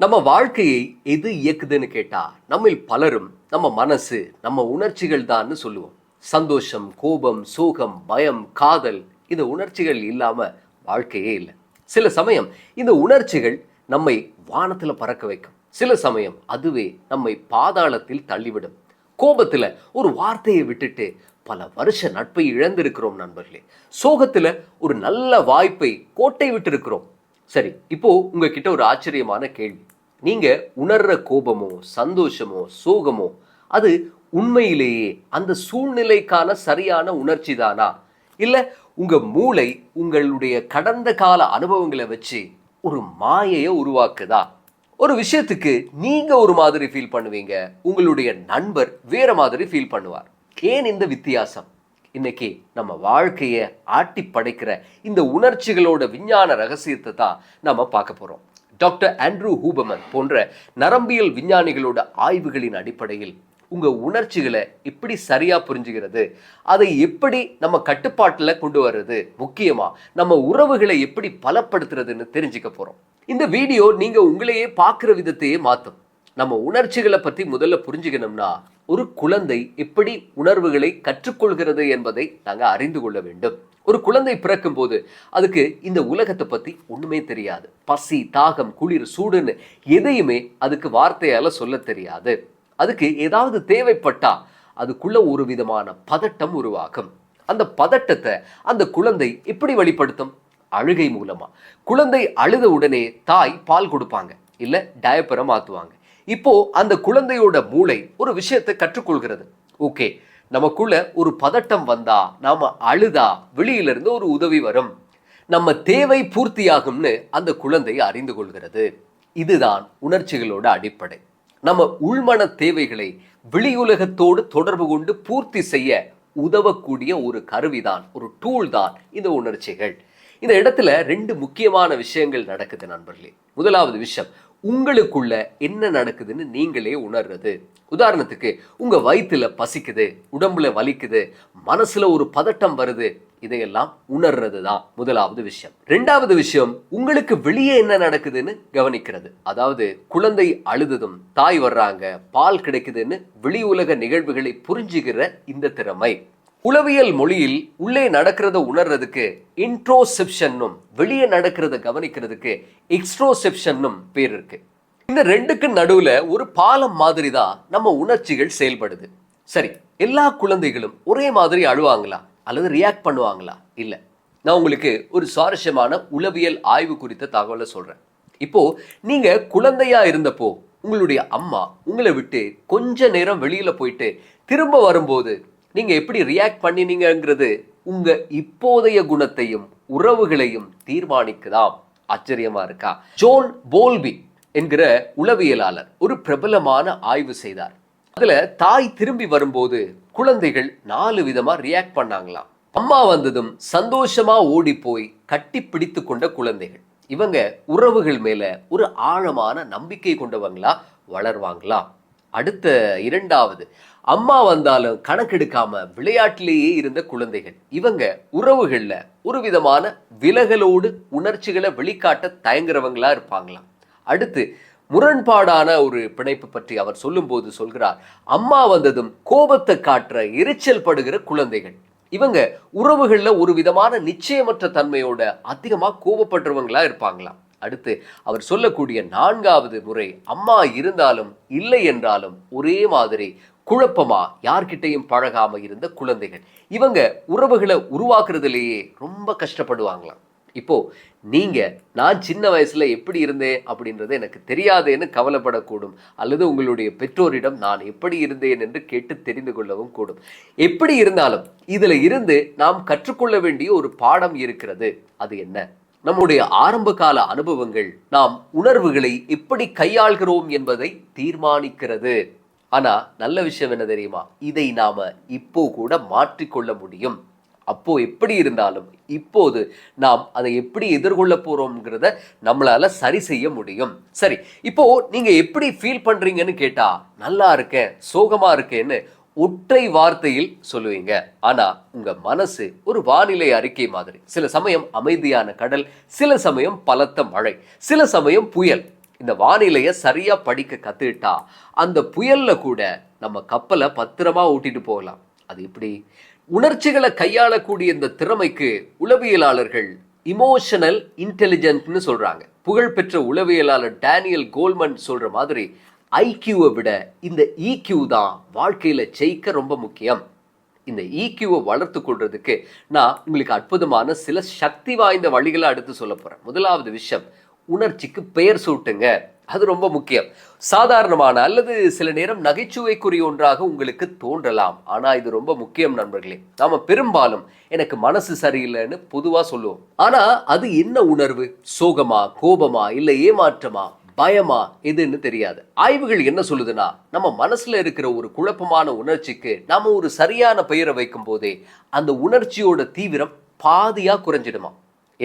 நம்ம வாழ்க்கையை எது இயக்குதுன்னு கேட்டா நம்மில் பலரும் நம்ம மனசு நம்ம உணர்ச்சிகள் தான்னு சொல்லுவோம். சந்தோஷம் கோபம் சோகம் பயம் காதல் இந்த உணர்ச்சிகள் இல்லாம வாழ்க்கையே இல்லை. சில சமயம் இந்த உணர்ச்சிகள் நம்மை வானத்துல பறக்க வைக்கும். சில சமயம் அதுவே நம்மை பாதாளத்தில் தள்ளிவிடும். கோபத்துல ஒரு வார்த்தையை விட்டுட்டு பல வருஷ நட்பை இழந்திருக்கிறோம் நண்பர்களே. சோகத்துல ஒரு நல்ல வாய்ப்பை கோட்டை விட்டு இருக்கிறோம் சரி இப்போ உங்ககிட்ட ஒரு ஆச்சரியமான கேள்வி. நீங்க உணர்ற கோபமோ சந்தோஷமோ சோகமோ அது உண்மையிலேயே அந்த சூழ்நிலைக்கான சரியான உணர்ச்சி தானா? இல்ல உங்க மூளை உங்களுடைய கடந்த கால அனுபவங்களை வச்சு ஒரு மாயையை உருவாக்குதா? ஒரு விஷயத்துக்கு நீங்க ஒரு மாதிரி ஃபீல் பண்ணுவீங்க. உங்களுடைய நண்பர் வேற மாதிரி ஃபீல் பண்ணுவார். ஏன் இந்த வித்தியாசம்? இன்னைக்கு நம்ம வாழ்க்கையை ஆட்டி படைக்கிற இந்த உணர்ச்சிகளோட விஞ்ஞான ரகசியத்தை தான் நம்ம பார்க்க போகிறோம் டாக்டர் ஆண்ட்ரூ ஹூபமன் போன்ற நரம்பியல் விஞ்ஞானிகளோட ஆய்வுகளின் அடிப்படையில் உங்கள் உணர்ச்சிகளை எப்படி சரியா புரிஞ்சுகிறது? அதை எப்படி நம்ம கட்டுப்பாட்டில் கொண்டு வர்றது முக்கியமாக நம்ம உறவுகளை எப்படி பலப்படுத்துறதுன்னு தெரிஞ்சுக்க போறோம். இந்த வீடியோ நீங்கள் உங்களையே பார்க்குற விதத்தையே மாற்றும் நம்ம உணர்ச்சிகளை பற்றி முதல்ல புரிஞ்சுக்கணும்னா ஒரு குழந்தை எப்படி உணர்வுகளை கற்றுக்கொள்கிறது என்பதை நாங்கள் அறிந்து கொள்ள வேண்டும். ஒரு குழந்தை பிறக்கும் போது அதுக்கு இந்த உலகத்தை பத்தி ஒண்ணுமே தெரியாது. பசி தாகம் குளிர் சூடுன்னு எதையுமே அதுக்கு வார்த்தையால சொல்ல தெரியாது. அதுக்கு ஏதாவது தேவைப்பட்டா அதுக்குள்ள ஒரு விதமான பதட்டம் உருவாகும். அந்த பதட்டத்தை அந்த குழந்தை எப்படி வெளிப்படுத்தும்? அழுகை மூலமா. குழந்தை அழுத உடனே தாய் பால் கொடுப்பாங்க. இல்ல டயப்பரை மாத்துவாங்க. இப்போ அந்த குழந்தையோட மூளை ஒரு விஷயத்தை கற்றுக்கொள்கிறது. ஓகே நமக்குள்ள ஒரு பதட்டம் வந்தா நாம அழுதா வெளியிலிருந்து ஒரு உதவி வரும். நம்ம தேவை பூர்த்தியாகும்னு அந்த குழந்தை அறிந்து கொள்கிறது. இதுதான் உணர்ச்சிகளோட அடிப்படை. நம்ம உள்மன தேவைகளை வெளியுலகத்தோடு தொடர்பு கொண்டு பூர்த்தி செய்ய உதவக்கூடிய ஒரு கருவிதான் ஒரு டூல் தான் இந்த உணர்ச்சிகள். இந்த இடத்துல ரெண்டு முக்கியமான விஷயங்கள் நடக்குது நண்பர்களே. முதலாவது விஷயம் உங்களுக்குள்ள என்ன நடக்குதுன்னு நீங்களே உணர்றது. உதாரணத்துக்கு உங்க வயிற்றுல பசிக்குது உடம்புல வலிக்குது மனசுல ஒரு பதட்டம் வருது இதையெல்லாம் உணர்றது தான் முதலாவது விஷயம். ரெண்டாவது விஷயம் உங்களுக்கு வெளியே என்ன நடக்குதுன்னு கவனிக்கிறது. அதாவது குழந்தை அழுததும் தாய் வர்றாங்க பால் கிடைக்குதுன்னு வெளி உலக நிகழ்வுகளை புரிஞ்சுகிற இந்த திறமை. உளவியல் மொழியில் உள்ளே நடக்கிறத உணர்றதுக்கு இன்ட்ரோசெப்ஷன்னும் வெளியே நடக்கிறத கவனிக்கிறதுக்கு எக்ஸ்ட்ரோசெப்ஷன்னும் பேர் இருக்கு. இந்த ரெண்டுக்கு நடுவில் ஒரு பாலம் மாதிரி தான் நம்ம உணர்ச்சிகள் செயல்படுது. சரி எல்லா குழந்தைகளும் ஒரே மாதிரி அழுவாங்களா? அல்லது ரியாக்ட் பண்ணுவாங்களா? இல்லை. நான் உங்களுக்கு ஒரு சுவாரஸ்யமான உளவியல் ஆய்வு குறித்த தகவலை சொல்கிறேன் இப்போ நீங்கள் குழந்தையா இருந்தப்போ உங்களுடைய அம்மா உங்களை விட்டு கொஞ்ச நேரம் வெளியில் போயிட்டு திரும்ப வரும்போது நீங்க எப்படி ரியாக்ட் பண்ணினீங்கங்கிறது உங்க இப்போதைய குணத்தையும் உறவுகளையும் தீர்மானிக்குதாம். ஆச்சரியமா இருக்கா? ஜோன் போல்பி என்கிற உளவியலாளர் ஒரு பிரபலமான ஆய்வு செய்தார். அதுல தாய் திரும்பி வரும்போது குழந்தைகள் நாலு விதமா ரியாக்ட் பண்ணாங்களாம். அம்மா வந்ததும் சந்தோஷமா ஓடி போய் கட்டி பிடித்து கொண்ட குழந்தைகள். இவங்க உறவுகள் மேல ஒரு ஆழமான நம்பிக்கை கொண்டவங்களா வளர்வாங்களா? அடுத்த இரண்டாவது அம்மா வந்தாலும் கணக்கெடுக்காம விளையாட்டிலேயே இருந்த குழந்தைகள். இவங்க உறவுகள்ல ஒரு விதமான விலகலோடு உணர்ச்சிகளை வெளிக்காட்ட தயங்குறவங்களா இருப்பாங்களாம். அடுத்து முரண்பாடான ஒரு பிணைப்பு பற்றி அவர் சொல்லும்போது சொல்கிறார் அம்மா வந்ததும் கோபத்தை காட்டுற எரிச்சல் படுகிற குழந்தைகள். இவங்க உறவுகளில் ஒரு விதமான நிச்சயமற்ற தன்மையோட அதிகமா கோபப்படுறவங்களா இருப்பாங்களாம். அடுத்து அவர் சொல்லக்கூடிய நான்காவது முறை அம்மா இருந்தாலும் இல்லை என்றாலும் ஒரே மாதிரி குழப்பமா யார்கிட்டையும் பழகாம இருந்த குழந்தைகள். இவங்க உறவுகளை உருவாக்குறதுலேயே ரொம்ப கஷ்டப்படுவாங்களாம். இப்போ நீங்க நான் சின்ன வயசுல எப்படி இருந்தேன் அப்படின்றது எனக்கு தெரியாதேன்னு கவலைப்படக்கூடும். அல்லது உங்களுடைய பெற்றோரிடம் நான் எப்படி இருந்தேன் என்று கேட்டு தெரிந்து கொள்ளவும் கூடும். எப்படி இருந்தாலும் இதுல இருந்து நாம் கற்றுக்கொள்ள வேண்டிய ஒரு பாடம் இருக்கிறது. அது என்ன? நம்முடைய ஆரம்ப கால அனுபவங்கள் நாம் உணர்வுகளை எப்படி கையாள்கிறோம் என்பதை தீர்மானிக்கிறது. ஆனா நல்ல விஷயம் என்ன தெரியுமா? இதை நாம இப்போ கூட மாற்றிக்கொள்ள முடியும். அப்போ எப்படி இருந்தாலும் இப்போது நாம் அதை எப்படி எதிர்கொள்ள போறோம்ங்கிறத நம்மளால சரி செய்ய முடியும். சரி இப்போ நீங்க எப்படி ஃபீல் பண்றீங்கன்னு கேட்டா நல்லா இருக்கேன் சோகமா இருக்கேன்னு ஒற்றை வார்த்தையில் சொல்லுவீங்க. ஆனா உங்க மனசு ஒரு வானிலை அறிக்கை மாதிரி. சில சமயம் அமைதியான கடல் சில சமயம் பலத்த மழை சில சமயம் புயல். இந்த வானிலையை சரியா படிக்க கத்துக்கிட்டா அந்த புயல்ல கூட நம்ம கப்பலை பத்திரமா ஓட்டிட்டு போகலாம். அது எப்படி? உணர்ச்சிகளை கையாளக்கூடிய இந்த திறமைக்கு உளவியலாளர்கள் இமோஷனல் இன்டெலிஜென்ட்னு சொல்றாங்க. புகழ்பெற்ற உளவியலாளர் டேனியல் கோல்மன் சொல்ற மாதிரி ஐக்கியூவை விட இந்த இக்யூ தான் வாழ்க்கையில் ஜெயிக்க ரொம்ப முக்கியம். இந்த ஈக்யூவை வளர்த்து கொள்றதுக்கு நான் உங்களுக்கு அற்புதமான சில சக்தி வாய்ந்த வழிகளை அடுத்து சொல்ல போகிறேன் முதலாவது விஷயம் உணர்ச்சிக்கு பெயர் சூட்டுங்க. அது ரொம்ப முக்கியம். சாதாரணமான அல்லது சில நேரம் நகைச்சுவைக்குரிய ஒன்றாக உங்களுக்கு தோன்றலாம். ஆனா இது ரொம்ப முக்கியம் நண்பர்களே. நாம பெரும்பாலும் எனக்கு மனசு சரியில்லைன்னு பொதுவா சொல்லுவோம். ஆனா அது என்ன உணர்வு? சோகமா கோபமா இல்ல ஏமாற்றமா? பயமா எதுன்னு தெரியாது. ஆய்வுகள் என்ன சொல்லுதுன்னா நம்ம மனசுல இருக்கிற ஒரு குழப்பமான உணர்ச்சிக்கு நாம ஒரு சரியான பெயரை வைக்கும் போதே அந்த உணர்ச்சியோட தீவிரம் பாதியா குறைஞ்சிடுமா?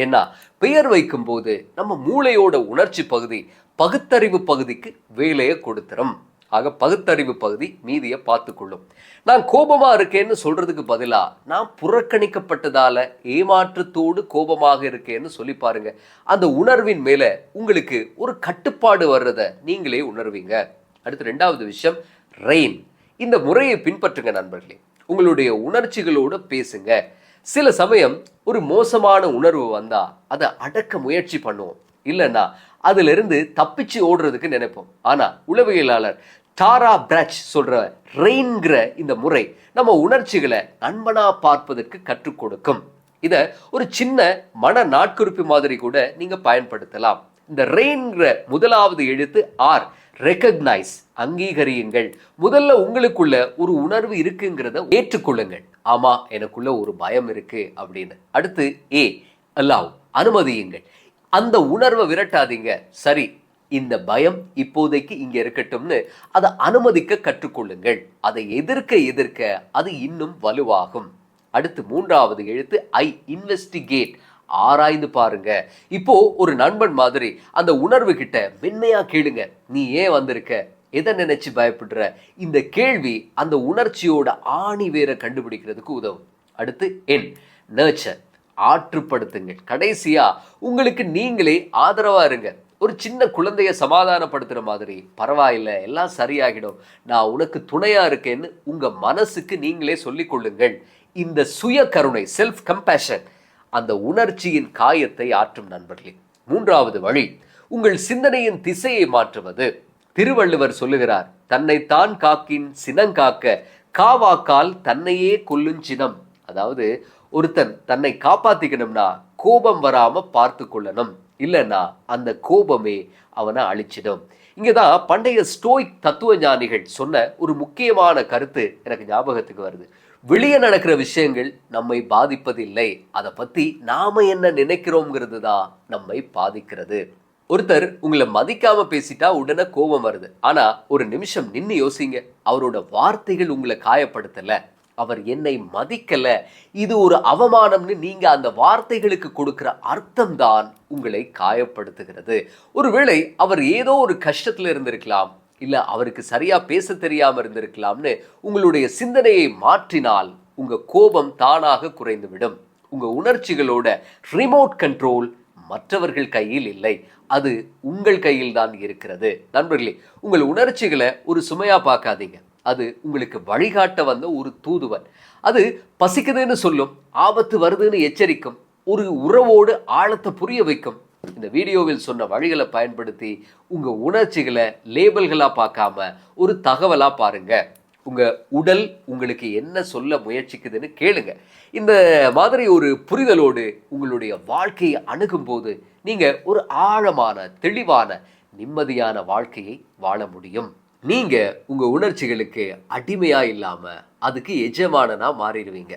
ஏன்னா பெயர் வைக்கும் போது நம்ம மூளையோட உணர்ச்சி பகுதி பகுத்தறிவு பகுதிக்கு வேலையை கொடுத்துரும். ஆக பகுத்தறிவு பகுதி மீதியை பார்த்துக்கொள்ளும். நான் கோபமா இருக்கேன்னு சொல்றதுக்கு பதிலாக நான் புறக்கணிக்கப்பட்டதால ஏமாற்றத்தோடு கோபமாக இருக்கேன்னு சொல்லி பாருங்க. அந்த உணர்வின் மேல உங்களுக்கு ஒரு கட்டுப்பாடு வர்றத நீங்களே உணர்வீங்க. அடுத்து ரெண்டாவது விஷயம் ரெயின் இந்த முறையை பின்பற்றுங்க நண்பர்களே. உங்களுடைய உணர்ச்சிகளோடு பேசுங்க. சில சமயம் ஒரு மோசமான உணர்வு வந்தா அதை அடக்க முயற்சி பண்ணுவோம். இல்லைன்னா அதிலிருந்து தப்பிச்சு ஓடுறதுக்கு நினைப்போம். ஆனால் உளவியலாளர் டாரா பிரச் சொல்ற ரெயின்கிற இந்த முறை நம்ம உணர்ச்சிகளை நண்பனா பார்ப்பதற்கு கற்றுக் கொடுக்கும். இத ஒரு சின்ன மன நாட்குறிப்பு மாதிரி கூட நீங்க பயன்படுத்தலாம். இந்த ரெயின்கிற முதலாவது எழுத்து ஆர் ரெக்கக்னைஸ் அங்கீகரியுங்கள். முதல்ல உங்களுக்குள்ள ஒரு உணர்வு இருக்குங்கிறத ஏற்றுக்கொள்ளுங்கள். ஆமா எனக்குள்ள ஒரு பயம் இருக்கு அப்படின்னு. அடுத்து ஏ அல்லாவ் அனுமதியுங்கள். அந்த உணர்வை விரட்டாதீங்க. சரி இந்த பயம் இப்போதைக்கு இங்க இருக்கட்டும்னு அதை அனுமதிக்க கற்றுக்கொள்ளுங்கள். அதை எதிர்க்க எதிர்க்க அது இன்னும் வலுவாகும். அடுத்து மூன்றாவது எழுத்து ஐ இன்வெஸ்டிகேட் ஆராய்ந்து பாருங்க. இப்போ ஒரு நண்பன் மாதிரி அந்த உணர்வு கிட்ட மென்மையா கேளுங்க. நீ ஏன் வந்திருக்க? எதை நினைச்சு பயப்படுற? இந்த கேள்வி அந்த உணர்ச்சியோட ஆணி வேற கண்டுபிடிக்கிறதுக்கு உதவும். அடுத்து என் நர்ச்சர் ஆற்றுப்படுத்துங்கள் கடைசியா உங்களுக்கு நீங்களே ஆதரவா இருங்க. ஒரு சின்ன குழந்தைய சமாதானப்படுத்துற மாதிரி. பரவாயில்ல எல்லாம் சரியாகிடும். நான் உனக்கு துணையா இருக்கேன்னு உங்க மனசுக்கு நீங்களே சொல்லிக் கொள்ளுங்கள். இந்த சுய கருணை செல்ஃப் கம்பேஷன் அந்த உணர்ச்சியின் காயத்தை ஆற்றும் நண்பர்களே. மூன்றாவது வழி உங்கள் சிந்தனையின் திசையை மாற்றுவது. திருவள்ளுவர் சொல்லுகிறார் தன்னைத்தான் காக்கின் சினங்காக்க காவாக்கால் தன்னையே கொல்லும் சினம். அதாவது ஒருத்தன் தன்னை காப்பாத்திக்கணும்னா கோபம் வராம பார்த்து கொள்ளணும். இல்லைன்னா அந்த கோபமே அவனை அழிச்சிடும். இங்கதான் பண்டைய ஸ்டோயிக் தத்துவ ஞானிகள் சொன்ன ஒரு முக்கியமான கருத்து எனக்கு ஞாபகத்துக்கு வருது. வெளியே நடக்கிற விஷயங்கள் நம்மை பாதிப்பதில்லை. அதை பத்தி நாம என்ன நினைக்கிறோங்கிறது தான் நம்மை பாதிக்கிறது. ஒருத்தர் உங்களை மதிக்காம பேசிட்டா உடனே கோபம் வருது. ஆனா ஒரு நிமிஷம் நின்று யோசிங்க. அவரோட வார்த்தைகள் உங்களை காயப்படுத்தலை. அவர் என்னை மதிக்கல. இது ஒரு அவமானம்னு நீங்க அந்த வார்த்தைகளுக்கு கொடுக்கிற அர்த்தம் தான் உங்களை காயப்படுத்துகிறது. ஒருவேளை அவர் ஏதோ ஒரு கஷ்டத்துல இருந்திருக்கலாம் இல்ல அவருக்கு சரியா பேச தெரியாம இருந்திருக்கலாம்னு உங்களுடைய சிந்தனையை மாற்றினால் உங்க கோபம் தானாக குறைந்துவிடும். உங்க உணர்ச்சிகளோட ரிமோட் கண்ட்ரோல் மற்றவர்கள் கையில் இல்லை. அது உங்கள் கையில் தான் இருக்கிறது. நண்பர்களே உங்கள் உணர்ச்சிகளை ஒரு சுமையா பார்க்காதீங்க. அது உங்களுக்கு வழிகாட்ட வந்த ஒரு தூதுவன். அது பசிக்குதுன்னு சொல்லும் ஆபத்து வருதுன்னு எச்சரிக்கும் ஒரு உறவோடு ஆழத்தை புரிய வைக்கும். இந்த வீடியோவில் சொன்ன வழிகளை பயன்படுத்தி உங்கள் உணர்ச்சிகளை லேபல்களாக பார்க்காம ஒரு தகவலாக பாருங்க. உங்கள் உடல் உங்களுக்கு என்ன சொல்ல முயற்சிக்குதுன்னு கேளுங்க. இந்த மாதிரி ஒரு புரிதலோடு உங்களுடைய வாழ்க்கையை அணுகும் போது ஒரு ஆழமான தெளிவான நிம்மதியான வாழ்க்கையை வாழ முடியும். நீங்கள் உங்கள் உணர்ச்சிகளுக்கு அடிமையாக இல்லாமல் அதுக்கு எஜமானனாக மாறிடுவீங்க.